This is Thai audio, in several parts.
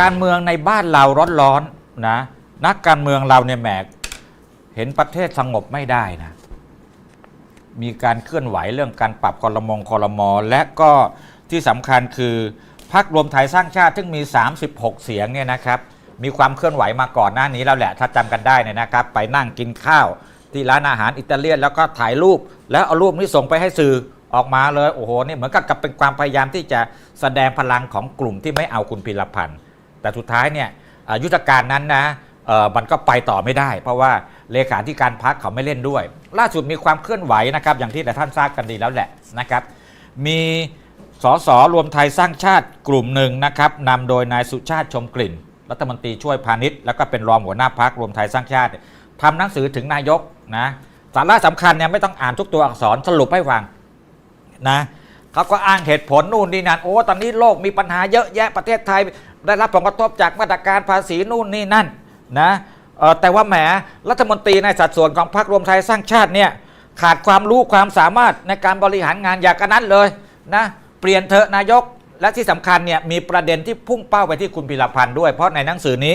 การเมืองในบ้านเราร้อนๆนะนักการเมืองเราเนี่ยแหมเห็นประเทศสงบไม่ได้นะมีการเคลื่อนไหวเรื่องการปรับคอรมงคอรมอและก็ที่สำคัญคือพรรครวมไทยสร้างชาติซึ่งมี 36 เสียงเนี่ยนะครับ มีความเคลื่อนไหวมาก่อนหน้านี้แล้วแหละถ้าจำกันได้เนี่ยนะครับ ไปนั่งกินข้าวที่ร้านอาหารอิตาเลียนแล้วก็ถ่ายรูป แล้วเอารูปนี้ส่งไปให้สื่อออกมาเลย โอ้โหนี่เหมือนกับกับเป็นความพยายามที่จะแสดงพลังของกลุ่มที่ไม่เอาคุณพิรพันธ์ แต่สุดท้ายเนี่ยยุทธการนั้นนะมันก็ไปต่อไม่ได้ เพราะว่าเลขาธิการพักเขาไม่เล่นด้วย ล่าสุดมีความเคลื่อนไหวนะครับ อย่างที่แต่ท่านทราบกันดีแล้วแหละนะครับ มีสสรวมไทยสร้างชาติกลุ่มหนึ่งนะครับนำโดยนายสุชาติชมกลิ่น รัฐมนตรีช่วยพาณิชย์แล้วก็เป็นรองหัวหน้าพักรวมไทยสร้างชาติทำหนังสือถึงนายกนะสาระสำคัญเนี่ยไม่ต้องอ่านทุกตัวอักษรสรุปให้ฟังนะเขาก็อ้างเหตุผลนู่นนี่นั่นโอ้ตอนนี้โลกมีปัญหาเยอะแยะประเทศไทย ได้รับผลกระทบจากมาตรการภาษีนู่นนี่นั่นนะแต่ว่าแหมรัฐมนตรีในสัดส่วนของพรรครวมไทยสร้างชาติเนี่ยขาดความรู้ความสามารถในการบริหารงานอย่างกันนั้นเลยนะเปลี่ยนเถอะนายกและที่สำคัญเนี่ยมีประเด็นที่พุ่งเป้าไปที่คุณพิรพันธ์ด้วย เพราะในหนังสือนี้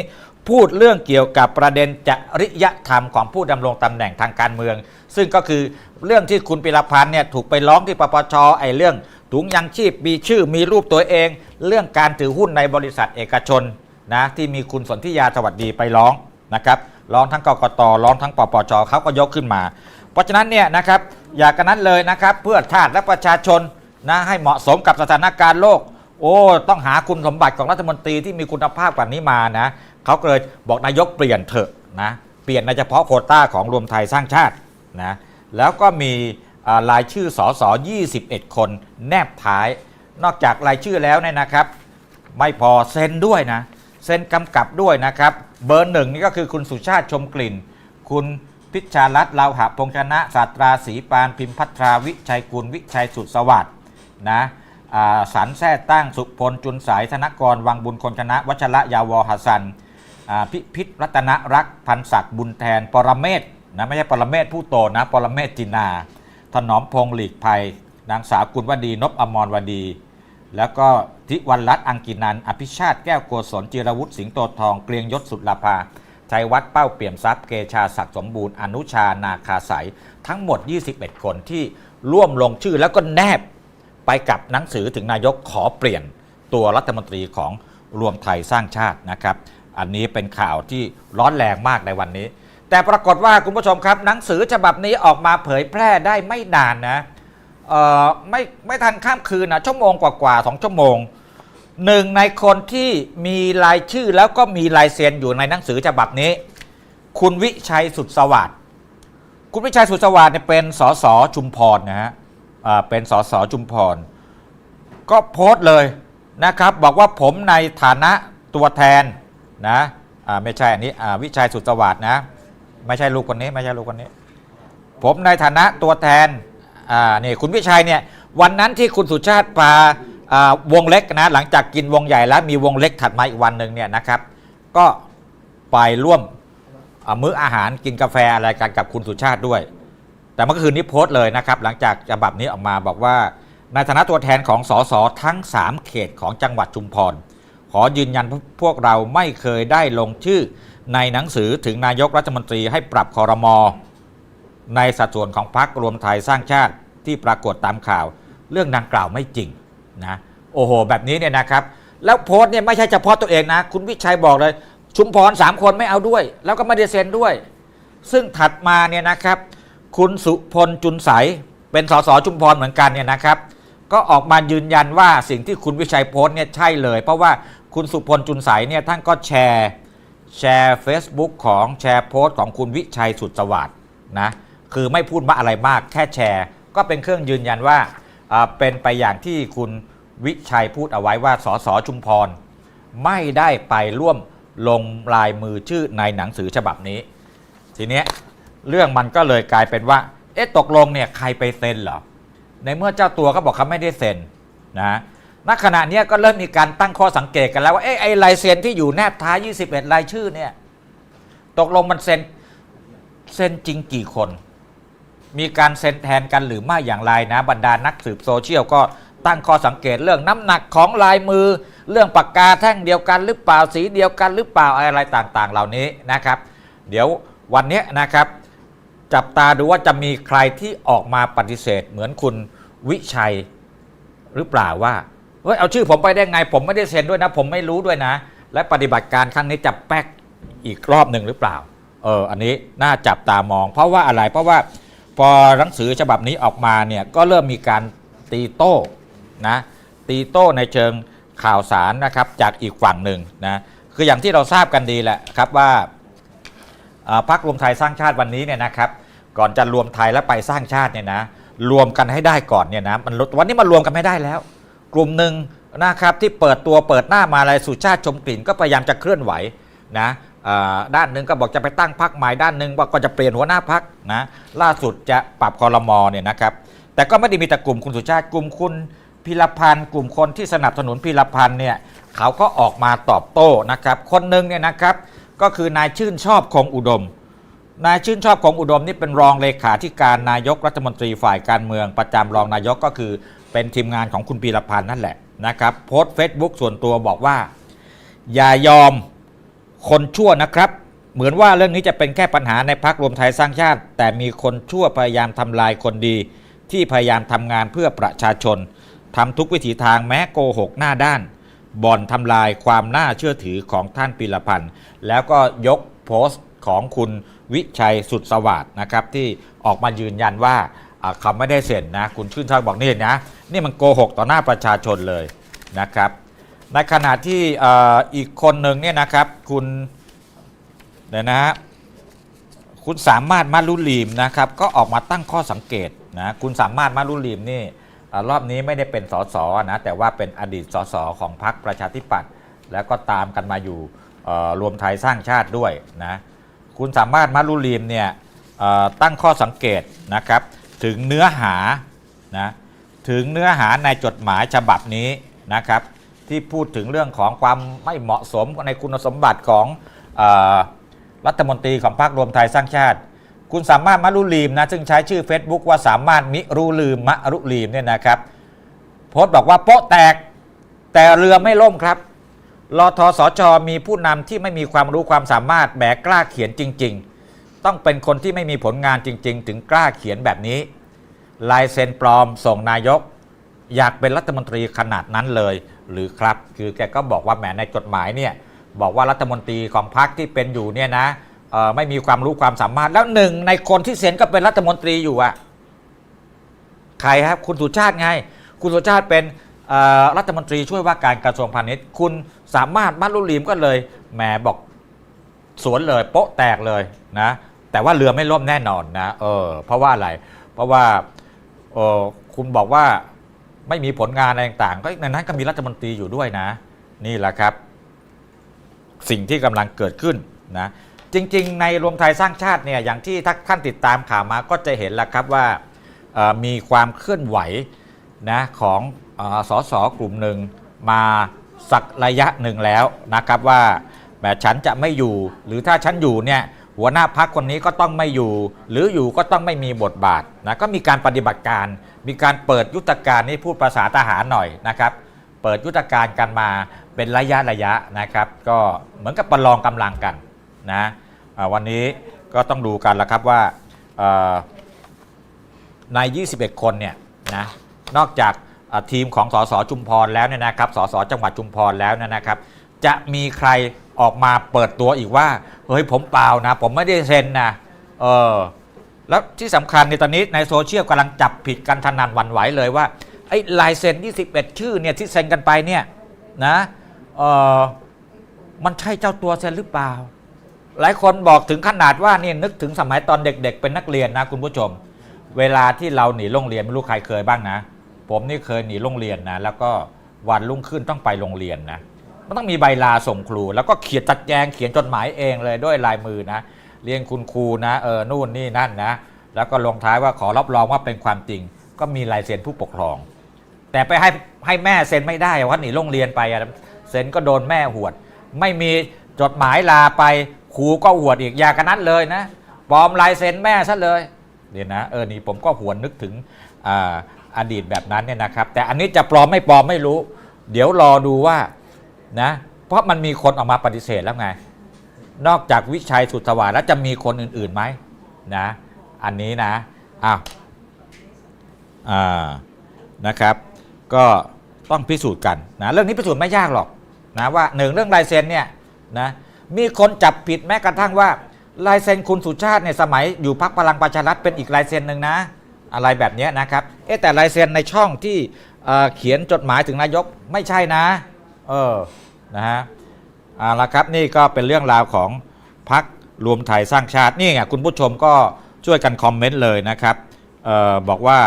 พูดเรื่องเกี่ยวกับประเด็นจริยธรรมของผู้ดำรงตำแหน่งทางการเมือง ซึ่งก็คือเรื่องที่คุณพิรพันธ์เนี่ยถูกไปร้องที่ปปชไอ้เรื่อง ถุงยังชีพมีชื่อมีรูปตัวเอง เรื่องการถือหุ้นในบริษัทเอกชนนะที่มีคุณสนธิยาสวัสดีไปร้องนะครับร้องทั้งกกตร้องทั้งปปชเขาก็ยกขึ้นมา เพราะฉะนั้นเนี่ยนะครับอยากกันนั้นเลยนะครับเพื่อชาติและประชาชนนะให้เหมาะสมกับสถานการณ์โลก โอ้ต้องหาคุณสมบัติของรัฐมนตรีที่มีคุณภาพกว่านี้มานะเขาก็เลยบอกนายกเปลี่ยนเถอะนะเปลี่ยนในเฉพาะโคต้าของรวมไทยสร้างชาตินะแล้วก็มี รายชื่อสส21 คน แนบท้าย นอกจากรายชื่อแล้วเนี่ยนะครับ ไม่พอเซ็นด้วยนะ เซ็นกำกับด้วยนะครับ เบอร์หนึ่งนี่ก็คือคุณสุชาติชมกลิ่น คุณพิชารัตน์ลาวหะพงชนะศาสตราศรีปานพิมพัทราวิชัยกุลวิชัยสุดสวัสด์นะสันแท้ตั้งสุพลจุนสายธนกร วังบุญคนชนะ วัชระยาวหัสันพิพิธรัตนรักพันศักดิ์บุญแทน ปรเมศนะไม่ใช่ปรเมศผู้โตนะ ปรเมศจินา ถนอมพงษ์หลีกภัย นางสาวกุลวดีนพอมรวดี แล้วก็ทิวันรัตน์อังกินัน อภิชาติแก้วโกศลจิรวุฒิสิงโตทอง เกรียงยศสุดลาภาชัยวัฒน์เป้าเปี่ยมทรัพย์เกชาศักดิ์สมบูรณ์อนุชานาคาสายทั้งหมด 21 คนที่ร่วมลงชื่อแล้วก็แนบไปกับหนังสือถึงนายกขอเปลี่ยนตัวรัฐมนตรีของรวมไทยสร้างชาตินะครับ อันนี้เป็นข่าวที่ร้อนแรงมากในวันนี้ แต่ปรากฏว่าคุณผู้ชมครับ หนังสือฉบับนี้ออกมาเผยแพร่ได้ไม่นานนะไม่ไม่ทันข้ามคืนนะชั่วโมงกว่าๆสองชั่วโมงหนึ่งในคนที่มีรายชื่อแล้วก็มีลายเซ็นอยู่ในหนังสือฉบับนี้ คุณวิชัยสุดสวัสดิ์คุณวิชัยสุดสวัสดิ์เนี่ยเป็นสสชุมพรนะฮะเป็นสสชุมพร ก็โพสต์เลยนะครับ บอกว่าผมในฐานะตัวแทนนะไม่ใช่อันนี้วิชัยสุดสวัสดิ์นะ ไม่ใช่ลูกคนนี้ ไม่ใช่ลูกคนนี้ ผมในฐานะตัวแทนอ่านี่คุณวิชัยเนี่ยวันนั้นที่คุณสุชาติพาอ่าวงเล็กนะหลังจากกินวงใหญ่แล้วมีวงเล็กถัดมาอีกวันหนึ่งเนี่ยนะครับ ก็ไปร่วมมื้ออาหารกินกาแฟอะไรกันกับคุณสุชาติด้วย แต่เมื่อคืนนี้โพสต์เลยนะครับ หลังจากฉบับนี้ออกมาบอกว่าในฐานะตัวแทนของสสทั้ง 3 เขตของจังหวัดชุมพร ขอยืนยันพวกเราไม่เคยได้ลงชื่อ ในหนังสือถึงนายกรัฐมนตรีให้ปรับคอรมอในสัดส่วนของพรรครวมไทยสร้างชาติที่ปรากฏตามข่าว เรื่องดังกล่าวไม่จริงนะโอ้โห แบบนี้เนี่ยนะครับ แล้วโพสต์เนี่ยไม่ใช่เฉพาะตัวเองนะ คุณวิชัยบอกเลย ชุมพรสามคนไม่เอาด้วย แล้วก็ไม่ได้เซ็นด้วย ซึ่งถัดมาเนี่ยนะครับ คุณสุพลจุนใสเป็นสสชุมพรเหมือนกันเนี่ยนะครับ ก็ออกมายืนยันว่าสิ่งที่คุณวิชัยโพสต์เนี่ยใช่เลย เพราะว่าคุณสุพลจุนใสเนี่ยท่านก็แชร์ แชร์ Facebook ของแชร์โพสต์ของคุณวิชัยสุดสวัสด์นะคือไม่พูดว่าอะไรมากแค่แชร์ ก็เป็นเครื่องยืนยันว่าอ่าเป็นไปอย่างที่คุณวิชัยพูดเอาไว้ว่าสสชุมพร ไม่ได้ไปร่วมลงลายมือชื่อในหนังสือฉบับนี้ ทีเนี้ยเรื่องมันก็เลยกลายเป็นว่า เอ๊ะตกลงเนี่ยใครไปเซ็นเหรอในเมื่อเจ้าตัวก็บอกเขาไม่ได้เซ็นนะ ณขณะนี้ก็เริ่มมีการตั้งข้อสังเกตกันแล้วว่าเอ๊ะไอ้ลายเซ็นที่อยู่แนบท้าย 21 รายชื่อเนี่ย ตกลงมันเซ็นเซ็นจริงกี่คน มีการเซ็นแทนกันหรือไม่อย่างไรนะบรรดานักสืบโซเชียลก็ตั้งข้อสังเกตเรื่องน้ำหนักของลายมือ เรื่องปากกาแท่งเดียวกันหรือเปล่าสีเดียวกันหรือเปล่าอะไรต่างๆ เหล่านี้นะครับ เดี๋ยววันนี้นะครับ จับตาดูว่าจะมีใครที่ออกมาปฏิเสธ เหมือนคุณวิชัยหรือเปล่าว่า เฮ้ยเอาชื่อผมไปได้ไง ผมไม่ได้เซ็นด้วยนะ ผมไม่รู้ด้วยนะ และปฏิบัติการครั้งนี้จะแป๊กอีกรอบหนึ่งหรือเปล่า เออ อันนี้น่าจับตามอง เพราะว่าอะไร เพราะว่าพอหนังสือฉบับนี้ออกมาเนี่ยก็เริ่มมีการตีโต้นะตีโต้ในเชิงข่าวสารนะครับจากอีกฝั่งหนึ่งนะคืออย่างที่เราทราบกันดีแหละครับว่าพรรครวมไทยสร้างชาติวันนี้เนี่ยนะครับ ก่อนจะรวมไทยและไปสร้างชาติเนี่ยนะรวมกันให้ได้ก่อนเนี่ยนะมันวันนี้มารวมกันไม่ได้แล้ว กลุ่มหนึ่งนะครับที่เปิดตัวเปิดหน้ามาอะไรสุชาติชมกลิ่นก็พยายามจะเคลื่อนไหวนะด้านหนึ่งก็บอกจะไปตั้งพรรคใหม่ด้านหนึ่งว่าก็จะเปลี่ยนหัวหน้าพรรคนะล่าสุดจะปรับคอรมอเนี่ยนะครับแต่ก็ไม่ได้มีแต่กลุ่มคุณสุชาติกลุ่มคุณพิรพันธ์กลุ่มคนที่สนับสนุนพิรพันธ์เนี่ยเขาก็ออกมาตอบโต้นะครับคนหนึ่งเนี่ยนะครับก็คือนายชื่นชอบคงอุดม นายชื่นชอบคงอุดมนี่เป็นรองเลขาธิการนายกรัฐมนตรีฝ่ายการเมือง ประจำรองนายกก็คือเป็นทีมงานของคุณปีรพันธ์นั่นแหละนะครับโพสต์เฟซบุ๊กส่วนตัวบอกว่า อย่ายอมคนชั่วนะครับ เหมือนว่าเรื่องนี้จะเป็นแค่ปัญหาในพักรวมไทยสร้างชาติ แต่มีคนชั่วพยายามทำลายคนดี ที่พยายามทำงานเพื่อประชาชนทำทุกวิถีทางแม้โกหกหน้าด้านบ่อนทำลายความน่าเชื่อถือของท่านปีรพันธ์แล้วก็ยกโพสต์ของคุณวิชัยสุดสวัสดนะครับที่ออกมายืนยันว่า อ่าเขาไม่ได้เซ็นนะ คุณชื่นชอบบอกนี่นะ นี่มันโกหกต่อหน้าประชาชนเลยนะครับ ในขณะที่อ,อีกคนหนึ่งเนี่ยนะครับคุณเดี๋ยวนะฮะคุณสามารถมารุลีมนะครับก็ออกมาตั้งข้อสังเกตนะคุณสามารถมารุลีมนี่รอบนี้ไม่ได้เป็นสสนะแต่ว่าเป็นอดีตสสของพรรคประชาธิปัตย์แล้วก็ตามกันมาอยู่รวมไทยสร้างชาติด้วยนะคุณสามารถมารุลีมเนี่ยตั้งข้อสังเกตนะครับ ถึงเนื้อหานะถึงเนื้อหาในจดหมายฉบับนี้นะครับ ที่พูดถึงเรื่องของความไม่เหมาะสมในคุณสมบัติของออรัฐมนตรีของพรรครวมไทยสร้างชาติ คุณสามารถมะรุลีมนะซึ่งใช้ชื่อ Facebook ว่าสามารถมิรุลืมมะรุลีมเนี่ยนะครับโพสต์บอกว่าโป๊ะแตกแต่เรือไม่ล่มครับรอทสชมีผู้นำที่ไม่มีความรู้ความสามารถแบกกล้าเขียนจริง ๆ ต้องเป็นคนที่ไม่มีผลงานจริง ๆ ถึงกล้าเขียนแบบนี้ ลายเซ็นปลอมส่งนายก อยากเป็นรัฐมนตรีขนาดนั้นเลย หรือครับ คือแกก็บอกว่าแหมในจดหมายเนี่ยบอกว่ารัฐมนตรีของพรรคที่เป็นอยู่เนี่ยนะไม่มีความรู้ความสามารถแล้วหนึ่งในคนที่เซ็นก็เป็นรัฐมนตรีอยู่อะใครครับคุณสุชาติไง คุณสุชาติเป็นรัฐมนตรีช่วยว่าการกระทรวงพาณิชย์ คุณสามารถมัดลุลีมก็เลยแหมบอกสวนเลยโป๊ะแตกเลยนะ แต่ว่าเรือไม่ล่มแน่นอนนะเออเพราะว่าอะไร เพราะว่าเออคุณบอกว่าไม่มีผลงานอะไรต่างๆ ก็ในนั้นก็มีรัฐมนตรีอยู่ด้วยนะ นี่แหละครับ สิ่งที่กำลังเกิดขึ้นนะจริง ๆ ในรวมไทยสร้างชาติเนี่ยอย่างที่ถ้าท่านติดตามข่าวมาก็จะเห็นแล้วครับว่ามีความเคลื่อนไหวนะของเออสสกลุ่มหนึ่งมาสักระยะหนึ่งแล้วนะครับว่าแบบฉันจะไม่อยู่ หรือถ้าฉันอยู่เนี่ย หัวหน้าพักคนนี้ก็ต้องไม่อยู่ หรืออยู่ก็ต้องไม่มีบทบาทนะก็มีการปฏิบัติการ มีการเปิดยุทธการนี่พูดภาษาทหารหน่อยนะครับ เปิดยุทธการกันมาเป็นระยะระยะนะครับ ก็เหมือนกับประลองกำลังกันนะวันนี้ก็ต้องดูกันแล้วครับว่าเอ่อใน 21 คนเนี่ยนะนอกจากทีมของสสจุมพรแล้วเนี่ยนะครับสสจังหวัดจุมพรแล้วเนี่ยนะครับ จะมีใคร ออกมาเปิดตัวอีกว่าเฮ้ยผมเปล่านะ ผมไม่ได้เซ็นนะเออแล้วที่สำคัญในตอนนี้ในโซเชียลกำลังจับผิดกันทนันวันไหวเลยว่าไอ้ลายเซ็น21 ชื่อเนี่ยที่เซ็นกันไปเนี่ยนะเออมันใช่เจ้าตัวเซ็นหรือเปล่า หลายคนบอกถึงขนาดว่านี่นึกถึงสมัยตอนเด็ก ๆ เป็นนักเรียนนะคุณผู้ชม เวลาที่เราหนีโรงเรียนไม่รู้ใครเคยบ้างนะ ผมนี่เคยหนีโรงเรียนนะแล้วก็วันรุ่งขึ้นต้องไปโรงเรียนนะ มันต้องมีใบลาส่งครู แล้วก็เขียนจัดแจงเขียนจดหมายเองเลยด้วยลายมือนะเรียนคุณครูนะเออนู่นนี่นั่นนะ แล้วก็ลงท้ายว่าขอรับรองว่าเป็นความจริง ก็มีลายเซ็นผู้ปกครอง แต่ไปให้ให้แม่เซ็นไม่ได้เพราหนีโรงเรียนไปเซ็นก็โดนแม่หวด ไม่มีจดหมายลาไปครูก็หวดอีกอย่ากันนั้นเลยนะปลอมลายเซ็นแม่ซะเลยเนี่ยนะเออนี่ผมก็หวนนึกถึงออดีตแบบนั้นเนี่ยนะครับ แต่อันนี้จะปลอมไม่ปลอมไม่รู้ เดี๋ยวรอดูว่า นะเพราะมันมีคนออกมาปฏิเสธแล้วไง นอกจากวิชัยสุทธวาแล้วจะมีคนอื่นๆไหมนะ อันนี้นะอ้าวอ่านะครับ ก็ต้องพิสูจน์กันนะเรื่องนี้พิสูจน์ไม่ยากหรอกนะว่าหนึ่งเรื่องลายเซ็นเนี่ยนะมีคนจับผิดแม้กระทั่งว่าลายเซ็นคุณสุชาติเนี่ยสมัยอยู่พักพลังประชารัฐเป็นอีกลายเซ็นหนึ่งนะ อะไรแบบนี้นะครับเอ๊แต่ลายเซ็นในช่องที่เเขียนจดหมายถึงนายกไม่ใช่นะ เออนะฮะเอาละครับนี่ก็เป็นเรื่องราวของพักรวมไทยสร้างชาตินี่ไงคุณผู้ชมก็ช่วยกันคอมเมนต์เลยนะครับเออบอกว่า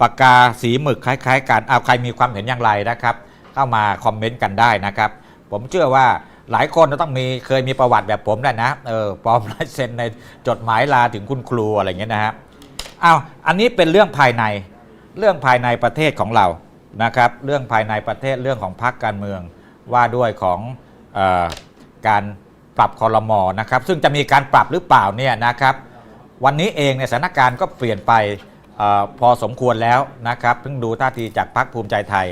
ปากกาสีหมึกคล้ายๆ กันเอาใครมีความเห็นอย่างไรนะครับ เข้ามาคอมเมนต์กันได้นะครับ ผมเชื่อว่าหลายคนจะต้องมีเคยมีประวัติแบบผมแหละนะเออปลอมลายเซ็นในจดหมายลาถึงคุณครูอะไรเงี้ยนะฮะอ้าวอันนี้เป็นเรื่องภายในเรื่องภายในประเทศของเรา นะครับเรื่องภายในประเทศเรื่องของพรรคการเมืองว่าด้วยของออการปรับคอรมอนะครับ ซึ่งจะมีการปรับหรือเปล่าเนี่ยนะครับ วันนี้เองในสถานการณ์ก็เปลี่ยนไปออพอสมควรแล้วนะครับเพิ่งดูท่าทีจากพรรคภูมิใจไทย